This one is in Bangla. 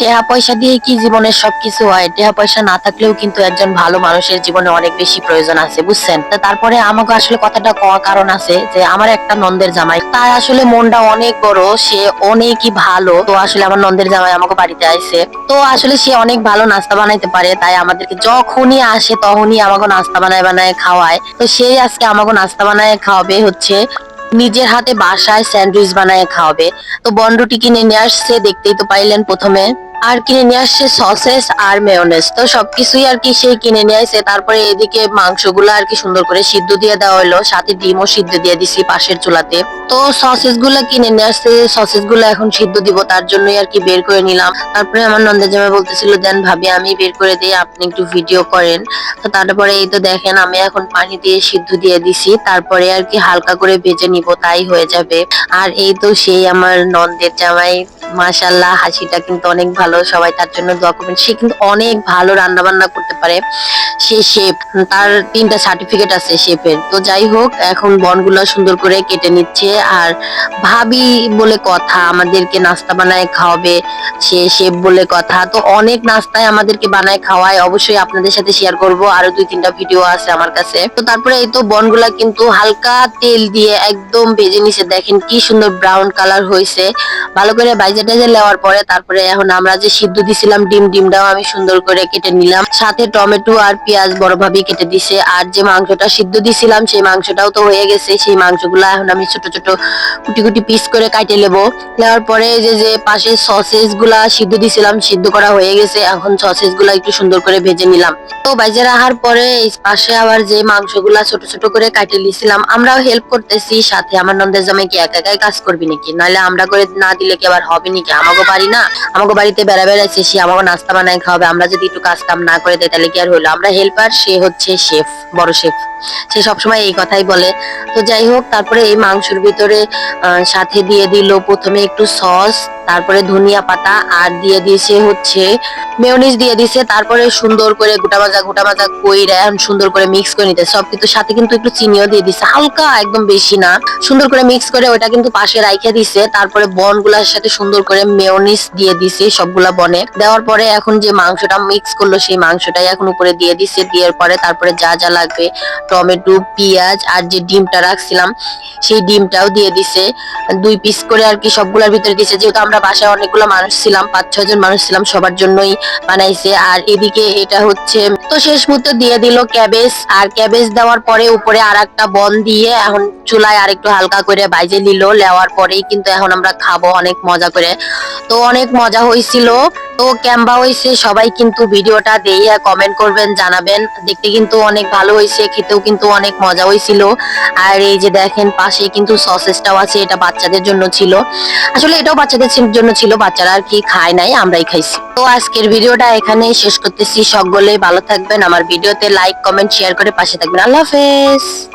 টেহা পয়সা দিয়ে কি জীবনের সবকিছু হয়? টেহা পয়সা না থাকলেও কিন্তু একজন ভালো মানুষের জীবনে অনেক বেশি প্রয়োজন আছে, বুঝছেন? তারপরে আমাকে আসলে কথাটা কওয়ার কারণ আছে যে, আমার একটা নন্দের জামাই। তার আসলে মনটা অনেক বড়, সে অনেকই ভালো। তো আসলে আমার নন্দের জামাই আমাকে বাড়িতে আইছে। তো আসলে সে অনেক ভালো নাস্তা বানাইতে পারে, তাই আমাদেরকে যখনই আসে তখনই আমাকে নাস্তা বানায় বানায় খাওয়ায়। তো সেই আজকে আমাকে নাস্তা বানায় খাওয়াবে হচ্ছে, নিজের হাতে বাসায় স্যান্ডউইচ বানায় খাওয়াবে। তো বন্ডটি কিনে নিয়ে আসছে, দেখতেই তো পাইলেন প্রথমে। আর কিনে নিয়ে আসছে সসেস আর মেয়নেস। তো সবকিছুই আর কি সেই কিনে নিয়ে আসছে তারপরে এদিকে মাংসগুলো আর কি সুন্দর করে সিদ্ধ দিয়ে দেওয়া হলো সাথে ডিমও সিদ্ধ দিয়ে দিছি পাশের চুলাতে। তো সসেসগুলো কিনে নিয়ে আসছে। সসেসগুলো এখন সিদ্ধ দিব, তার জন্যই আর কি বের করে নিলাম। তারপরে আমার নন্দের জামাই বলতেছিল, দেন ভাবি, আমি বের করে দিই, আপনি একটু ভিডিও করেন। তো তারপরে এই তো দেখেন, আমি এখন পানি দিয়ে সিদ্ধ দিয়ে দিছি। তারপরে আর কি হালকা করে ভেজে নিব, তাই হয়ে যাবে। আর এই তো সেই আমার নন্দের জামাই মাশাল্লাহ হাসিটা কিন্তু অনেক ভালো। সবাই তার জন্য দোয়া করবেন। সে কিন্তু অনেক ভালো রান্না বান্না করতে পারে। সে শেফ, তার তিনটা সার্টিফিকেট আছে শেফের। তো যাই হোক, এখন বনগুলো সুন্দর করে কেটে নিচ্ছে। আর ভাবি বলে কথা, আমাদেরকে নাস্তা বানায় খাওয়াবে। সে শেফ বলে কথা। তো অনেক নাস্তায় আমাদেরকে বানায় খাওয়ায়। অবশ্যই আপনাদের সাথে শেয়ার করব। আরও দুই তিনটা ভিডিও আছে আমার কাছে। তো তারপরে এই তো বনগুলা কিন্তু হালকা তেল দিয়ে একদম ভেজে নিছে। দেখেন কি সুন্দর ব্রাউন কালার হয়েছে ভালো করে বাইজে টাইজে নেওয়ার পরে তারপরে এখন আমরা যে সিদ্ধ দিছিলাম ডিম, ডিমটাও আমি সুন্দর করে কেটে নিলাম। সাথে টমেটো আর পেঁয়াজ বড় ভাবে কেটে দিছে। আর যে মাংসটা সিদ্ধ দিছিলাম, সেই মাংসটাও তো হয়ে গেছে। সেই মাংসগুলো এখন আমি ছোট ছোট কুটি কুটি পিস করে কাটে নেব। নেওয়ার পরে যে যে পাশে সসেসগুলা সিদ্ধ দিছিলাম, সিদ্ধ করা হয়ে গেছে। এখন সসেসগুলা একটু সুন্দর করে ভেজে নিলাম। তো বাইজে রাখার পরে এই পাশে আবার যে মাংসগুলা ছোট ছোট করে কাটে নিছিলাম, আমরাও হেল্প করতেছি। সাথে আমার নন্দের জামাই কি একা, একাই কাজ করবি নাকি? নাহলে আমরা করে না দিলে কি আবার হবে? নাকি? আমাকে বাড়ি না আমাকে বাড়িতে বেড়া বেড়াইছে, সে আমাকে নাস্তা বানায় খাওয়াবে। আমরা যদি একটু কাজ কাম না করে দেয় তাহলে কি আর হলো আমরা হেল্পার সে হচ্ছে শেফ বড় শেফ সে সবসময় এই কথাই বলে। তো যাই হোক, তারপরে এই মাংসের ভিতরে সাথে দিয়ে দিল। প্রথমে একটু সস তারপরে ধনিয়া পাতা আর দিয়ে দিয়েছে হচ্ছে মেয়োনিজ দিয়ে দিছে তারপরে সুন্দর করে গোটা ভাজা গোটা ভাজা কইরা সুন্দর করে মিক্স করে নিতে সব কিন্তু সাথে কিন্তু একটু চিনিও দিয়ে দিছে। হালকা একদম বেশি না। সুন্দর করে মিক্স করে ওটা কিন্তু পাশে রাইখে দিছে। তারপরে বনগুলার সাথে সুন্দর করে মেয়োনিজ দিয়ে দিছে সবগুলা বনে। দেওয়ার পরে এখন যে মাংসটা মিক্স করল সেই মাংসটাই এখন উপরে দিয়ে দিছে। দেওয়ার পরে তারপরে যা যা লাগবে, টমেটো, পেঁয়াজ আর যে ডিমটা রাখছিলাম, সেই ডিমটাও দিয়ে দিছে। দুই পিস করে আর কি সবগুলোর ভিতরে দিছে। যেহেতু আমরা বাসায় অনেকগুলো মানুষ ছিলাম, পাঁচ, ছয় জন মানুষ ছিলাম সবার জন্যই বানাইছে। আর এদিকে এটা হচ্ছে, তো শেষ মুহূর্তে দিয়ে দিল ক্যাবেজ। আর ক্যাবেজ দেওয়ার পরে উপরে আর একটা বন দিয়ে এখন চুলায় আর একটু হালকা করে বাইজে নিল। নেওয়ার পরেই কিন্তু এখন আমরা খাব অনেক মজা করে। তো অনেক মজা হয়েছিল তো ক্যাম্বা হয়েছে সবাই কিন্তু ভিডিওটা দিয়ে কমেন্ট করবেন, জানাবেন। দেখতে কিন্তু অনেক ভালো হয়েছে খেতেও কিন্তু অনেক মজা হয়েছিল আর এই যে দেখেন, পাশে কিন্তু সসেসটাও আছে, এটা বাচ্চাদের জন্য ছিল। আসলে এটাও বাচ্চাদের জন্য ছিল, বাচ্চারা আর কি খায় নাই, আমরাই খাইছি। তো আজকের ভিডিওটা এখানেই শেষ করতেছি। সকলেই ভালো থাকবেন, আমার ভিডিওতে লাইক কমেন্ট শেয়ার করে পাশে থাকবেন। আল্লাহ হাফেজ!